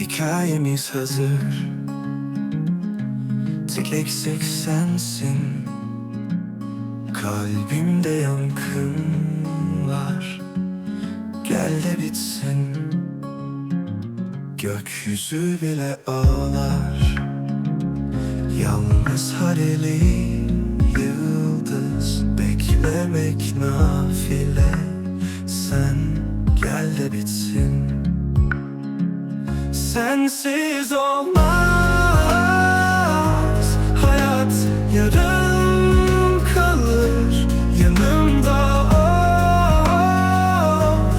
Hikayemiz hazır. Tek eksik sensin. Kalbimde yankın var. Gel de bitsin. Gökyüzü bile ağlar. Yalnız hareli yıldız. Beklemek nafile. Sen gel de bitsin Sensiz olmaz. Hayat yarım kalır. Yanımda ol.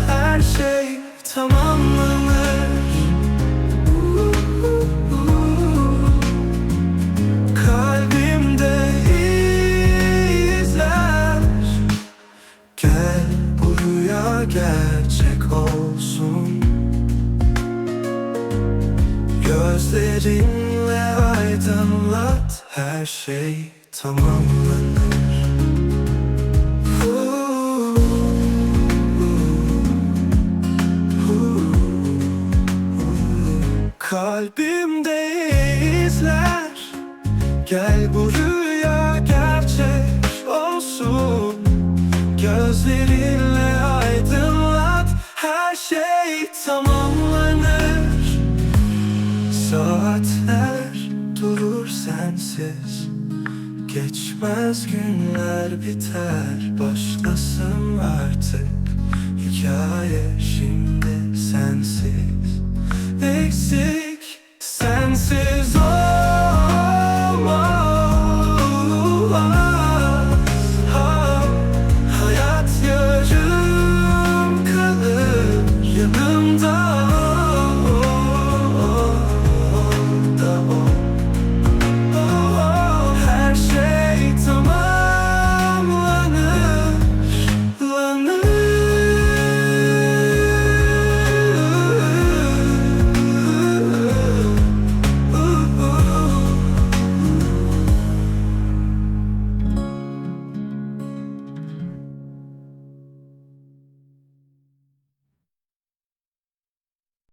Her şey tamamlanır. Kalbimde izler. Gel bu rüya gerçek olsun Gözlerinle aydınlat Her şey tamamlanır. Kalbimde izler Gel bu Saatler durur sensiz. Geçmez günler biter. Başlasın artık.